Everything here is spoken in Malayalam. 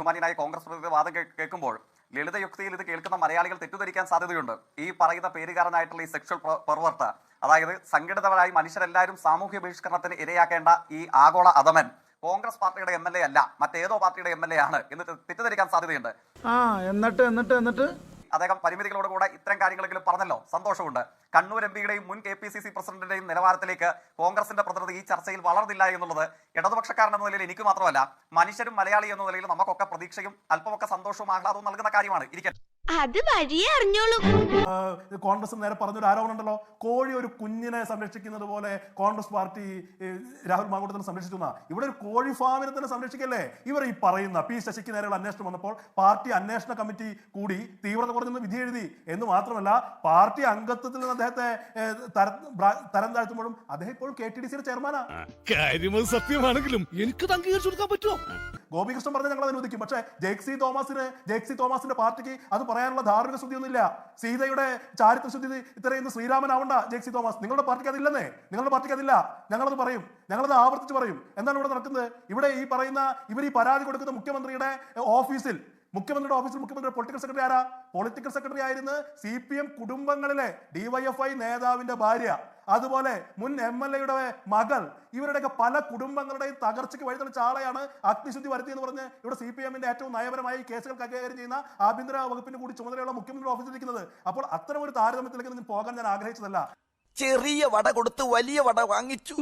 ബഹുമാനിയായ കോൺഗ്രസ് പ്രതിനിധി വാദം കേൾക്കുമ്പോൾ ലളിതയുക്തിയിൽ ഇത് കേൾക്കുന്ന മലയാളികൾ തെറ്റിദ്ധരിക്കാൻ സാധ്യതയുണ്ട്. ഈ പറയുന്ന പേരുകാരനായിട്ടുള്ള ഈ സെക്ഷൽ പെർവർട്ട് അതായത് സംഘടിതരായി മനുഷ്യരെല്ലാവരും സാമൂഹ്യ ബഹിഷ്കരണത്തിന് ഇരയാക്കേണ്ട ഈ ആഗോള അധമൻ കോൺഗ്രസ് പാർട്ടിയുടെ എം എൽ എ അല്ല മറ്റേതോ പാർട്ടിയുടെ എം എൽ എ ആണ് എന്ന് തെറ്റിദ്ധരിക്കാൻ സാധ്യതയുണ്ട്. ആ എന്നിട്ട് എന്നിട്ട് എന്നിട്ട്? അദ്ദേഹം പരിമിതികളോട് കൂടെ ഇത്തരം കാര്യങ്ങളെങ്കിലും പറഞ്ഞല്ലോ. സന്തോഷമുണ്ട്. കണ്ണൂർ എം പിയുടെയും മുൻ കെ പി സി സി പ്രസിഡന്റിന്റെയും നിലവാരത്തിലേക്ക് കോൺഗ്രസിന്റെ പ്രതിനിധി ഈ ചർച്ചയിൽ വളർന്നില്ല എന്നുള്ളത് ഇടതുപക്ഷക്കാരൻ എന്ന നിലയിൽ എനിക്ക് മാത്രമല്ല മനുഷ്യരും മലയാളി എന്ന നിലയിൽ നമുക്കൊക്കെ പ്രതീക്ഷയും അല്പമൊക്കെ സന്തോഷവും ആഹ്ലാദവും നൽകുന്ന കാര്യമാണ്. ഇരിക്കട്ടെ. അത് വഴിയേ അറിഞ്ഞോളൂ. കോൺഗ്രസ് നേരെ പറഞ്ഞൊരു ആരോപണം ഉണ്ടല്ലോ. കോഴി ഒരു കുഞ്ഞിനെ സംരക്ഷിക്കുന്നത് പോലെ കോൺഗ്രസ് പാർട്ടി രാഹുൽ മാങ്കൂട്ടത്തിനെ സംരക്ഷിച്ചു. ഇവിടെ ഒരു കോഴി ഫാമിനെ തന്നെ സംരക്ഷിക്കല്ലേ? ഇവർ ഈ പറയുന്ന പി ശശിക്ക് നേരെയുള്ള അന്വേഷണം വന്നപ്പോൾ പാർട്ടി അന്വേഷണ കമ്മിറ്റി കൂടി തീവ്രത കുറഞ്ഞെന്ന് വിധി എഴുതി. എന്ന് മാത്രമല്ല പാർട്ടി അംഗത്വത്തിൽ നിന്ന് അദ്ദേഹത്തെ തരം താഴ്ത്തുമ്പോഴും അദ്ദേഹം ഇപ്പോൾ കെ ടി ഡി സിയുടെ ചെയർമാനാണ് സത്യമാണെങ്കിലും എനിക്ക് അംഗീകരിച്ചു കൊടുക്കാൻ പറ്റുമോ? ഗോപികൃഷ്ണൻ പറഞ്ഞ ഞങ്ങൾ അനുവദിക്കും. പക്ഷേ ജേക്സി തോമസിന് ജേക്സി തോമസിന്റെ പാർട്ടിക്ക് അത് പറയാനുള്ള ധാർമ്മിക ശുദ്ധിയൊന്നുമില്ല. സീതയുടെ ചാരിത്ര ശുദ്ധി ഇത്രയും ശ്രീരാമനാവണ്ട ജേക്സി തോമസ്. നിങ്ങളുടെ പാർട്ടിക്ക് അതില്ലെന്നേ. നിങ്ങളുടെ പാർട്ടിക്ക് അതില്ല. ഞങ്ങളത് പറയും. ഞങ്ങളത് ആവർത്തിച്ച് പറയും. എന്താണ് ഇവിടെ നടക്കുന്നത്? ഇവിടെ ഈ പറയുന്ന ഇവർ ഈ പരാതി കൊടുക്കുന്ന മുഖ്യമന്ത്രിയുടെ ഓഫീസിൽ മുഖ്യമന്ത്രിയുടെ ഓഫീസിൽ മുഖ്യമന്ത്രിയുടെ പൊളിറ്റിക്കൽ സെക്രട്ടറി ആരാ? പൊളിറ്റിക്കൽ സെക്രട്ടറി ആയിരുന്ന സി പി എം കുടുംബങ്ങളിലെ ഡിവൈഎഫ്ഐ നേതാവിന്റെ ഭാര്യ. അതുപോലെ മുൻ എം എൽ എയുടെ മകൾ. ഇവരുടെയൊക്കെ പല കുടുംബങ്ങളുടെയും തകർച്ചയ്ക്ക് വഴിതെളിച്ച ആളെയാണ് അഗ്നിശുദ്ധി വരുത്തി എന്ന് പറഞ്ഞ് ഇവിടെ സി പി എമ്മിന്റെ ഏറ്റവും നയപരമായി കേസുകൾ കൈകാര്യം ചെയ്യുന്ന ആഭ്യന്തര വകുപ്പിന് കൂടി ചുമതലയുള്ള മുഖ്യമന്ത്രി ഓഫീസിൽ ഇരിക്കുന്നത്. അപ്പോൾ അത്തരം ഒരു താരതമ്യത്തിലേക്ക് പോകാൻ ഞാൻ ആഗ്രഹിച്ചതല്ല. ചെറിയ വട കൊടുത്ത് വലിയ വട വാങ്ങിച്ചു.